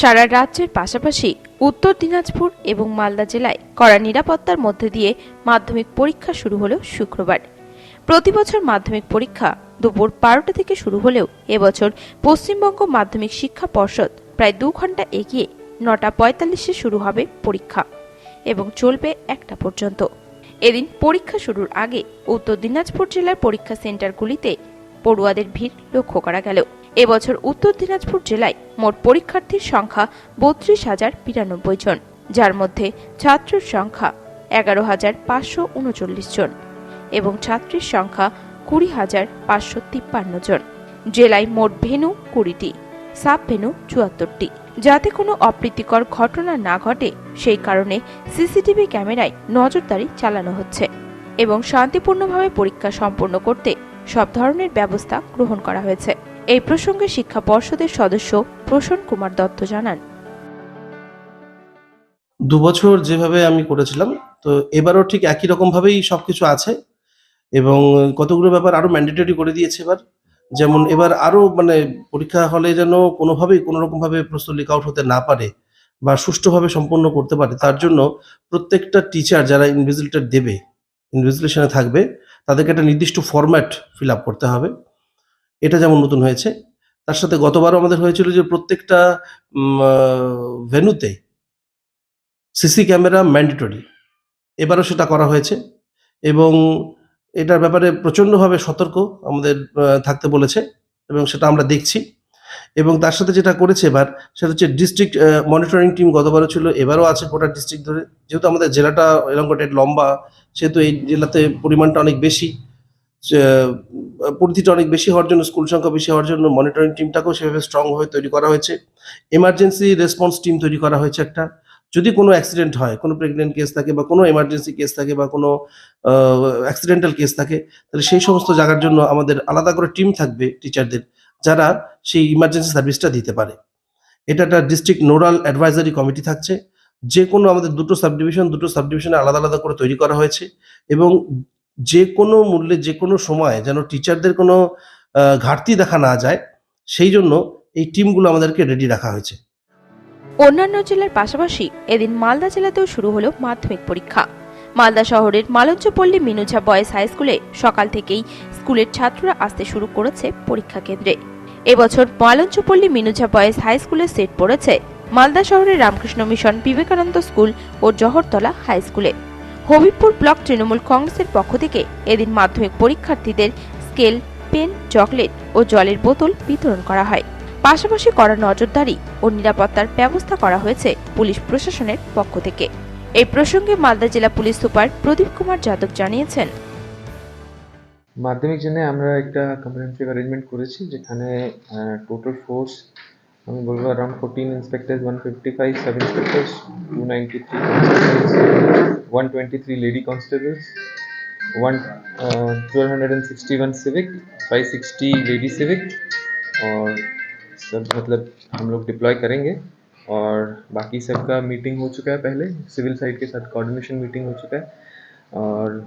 সারা রাজ্যের পাশাপাশি উত্তর দিনাজপুর এবং মালদা জেলায় কড়া নিরাপত্তার মধ্যে দিয়ে মাধ্যমিক পরীক্ষা শুরু হলো শুক্রবার। প্রতি বছর মাধ্যমিক পরীক্ষা দুপুর বারোটা থেকে শুরু হলেও এবছর পশ্চিমবঙ্গ মাধ্যমিক শিক্ষা পর্ষদ প্রায় দু ঘণ্টা এগিয়ে নটা পঁয়তাল্লিশে শুরু হবে পরীক্ষা এবং চলবে একটা পর্যন্ত। এদিন পরীক্ষা শুরুর আগে উত্তর দিনাজপুর জেলার পরীক্ষা সেন্টারগুলিতে পড়ুয়াদের ভিড় লক্ষ্য করা গেল। এবছর উত্তর দিনাজপুর জেলায় মোট পরীক্ষার্থীর সংখ্যা বত্রিশ হাজার বিরানব্বই জন, যার মধ্যে ছাত্রের সংখ্যা এগারো হাজার পাঁচশো উনচল্লিশ জন এবং ছাত্রীর সংখ্যা কুড়ি হাজার পাঁচশো তিপ্পান্ন জন। জেলায় মোট ভেনু কুড়িটি। সাব ভেনু চুয়াত্তরটি। যাতে কোনো অপ্রীতিকর ঘটনা না ঘটে, সেই কারণে সিসিটিভি ক্যামেরায় নজরদারি চালানো হচ্ছে এবং শান্তিপূর্ণভাবে পরীক্ষা সম্পন্ন করতে সব ধরনের ব্যবস্থা গ্রহণ করা হয়েছে। এই প্রসঙ্গে শিক্ষা পর্ষদের সদস্য প্রসন্ন কুমার দত্ত জানান। দু বছর যেভাবে আমি করেছিলাম, তো এবারও ঠিক একই রকম ভাবেই সবকিছু আছে এবং কতগুলো ব্যাপার আরও ম্যান্ডেটরি করে দিয়েছে এবার। যেমন এবার আরও মানে পরীক্ষা হলে যেন কোনোভাবেই কোনো রকম ভাবে প্রশ্ন লিক আউট হতে না পারে বা সুষ্ঠুভাবে সম্পন্ন করতে পারে, তার জন্য প্রত্যেকটা টিচার যারা ইনভিজিলেটর দেবে ইনভিজিলেশনে থাকবে, তাদেরকে একটা নির্দিষ্ট ফরম্যাট ফিল আপ করতে হবে। এটা যেমন নতুন হয়েছে, তার সাথে গতবারও আমাদের হয়েছিল যে প্রত্যেকটা ভেনুতে সিসি ক্যামেরা ম্যান্ডেটরি এবারও সেটা করা হয়েছে এবং এটার ব্যাপারে প্রচণ্ডভাবে সতর্ক আমাদের থাকতে বলেছে এবং সেটা আমরা দেখছি। এবং তার সাথে যেটা করেছে এবার, সেটা হচ্ছে ডিস্ট্রিক্ট মনিটরিং টিম গতবারও ছিল, এবারও আছে গোটা ডিস্ট্রিক্ট ধরে। যেহেতু আমাদের জেলাটা এলঙ্গটেড লম্বা, সেহেতু এই জেলাতে পরিমাণটা অনেক বেশি পরিধিটা অনেক বেশি হওয়ার জন্য স্কুল সংখ্যা বেশি হওয়ার জন্য মনিটরিং টিমটাকেও সেভাবে স্ট্রং হয়ে তৈরি করা হয়েছে। এমার্জেন্সি রেসপন্স টিম তৈরি করা হয়েছে একটা। যদি কোনো অ্যাক্সিডেন্ট হয়, কোনো প্রেগনেন্ট কেস থাকে বা কোনো এমার্জেন্সি কেস থাকে বা কোনো অ্যাক্সিডেন্টাল কেস থাকে, তাহলে সেই সমস্ত জায়গার জন্য আমাদের আলাদা করে টিম থাকবে টিচারদের যারা সেই ইমার্জেন্সি সার্ভিসটা দিতে পারে। এটা একটা ডিস্ট্রিক্ট নোডাল অ্যাডভাইজারি কমিটি থাকছে যে কোনো আমাদের দুটো সাবডিভিশন দুটো সাবডিভিশনে আলাদা আলাদা করে তৈরি করা হয়েছে এবং যে কোনো মূল্যে যে কোনো সময় যেন টিচারদের কোনো ঘাটতি দেখা না যায়, সেই জন্য এই টিমগুলো আমাদেরকে রেডি রাখা হয়েছে। অন্যান্য জেলার পাশাপাশি এদিন মালদা জেলাতেও শুরু হলো মাধ্যমিক পরীক্ষা। মালদা শহরের মালঞ্চপল্লী মিনুঝা বয়েজ হাই স্কুলে সকাল থেকেই স্কুলের ছাত্ররা আসতে শুরু করেছে পরীক্ষা কেন্দ্রে। এবছর মালঞ্চপল্লী মিনুঝা বয়েজ হাই স্কুলের সেট পড়েছে মালদা শহরের রামকৃষ্ণ মিশন বিবেকানন্দ স্কুল ও জহরতলা হাই স্কুলে। হবিবপুর ব্লক তৃণমূল কংগ্রেসের পক্ষ থেকে এদিন মাধ্যমিক পরীক্ষার্থীদের স্কেল, পেন, চকলেট ও জলের বোতল বিতরণ করা হয়। পাশাপাশি কড়া নজরদারি ও নিরাপত্তার ব্যবস্থা করা হয়েছে পুলিশ প্রশাসনের পক্ষ থেকে। এই প্রসঙ্গে মালদা জেলা পুলিশ সুপার প্রদীপ কুমার যাদব জানিয়েছেন। মাধ্যমিক জন্য আমরা একটা কম্প্রিহেন্সিভ অ্যারেঞ্জমেন্ট করেছি, যেখানে টোটাল ফোর্স আমি বলব around fourteen inspector one fifty five sub inspectors two ninety three one twenty three lady constables one twelve hundred and sixty one civic five sixty lady civic और सब मतलब हम लोग deploy करेंगे और बाकी सबका मीटिंग हो चुका है पहले। सिविल साइड के साथ कोऑर्डिनेशन मीटिंग हो चुका है और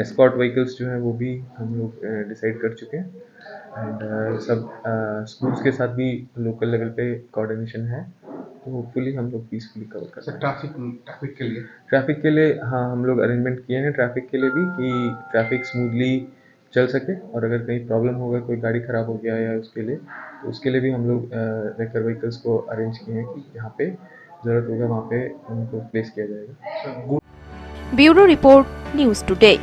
एस्कॉर्ट व्हीकल्स जो हैं वो भी हम लोग डिसाइड कर चुके हैं। एंड सब स्कूल्स के साथ भी लोकल लेवल पे कोऑर्डिनेशन है। तो होपफुली हम लोग पीसफुली कवर कर सर ट्रैफ़िक ट्रैफ़िक के लिए? ट्रैफ़िक के लिए हाँ हम लोग अरेंजमेंट किए हैं ट्रैफ़िक के लिए भी कि ट्रैफ़िक स्मूथली चल सके और अगर कहीं प्रॉब्लम होगा, कोई गाड़ी ख़राब हो गया या उसके लिए तो उसके लिए भी हम लोग रेकर व्हीकल्स को अरेंज किए हैं कि यहाँ पे ज़रूरत होगा वहाँ पे उनको प्लेस किया जाएगा। Bureau report news today.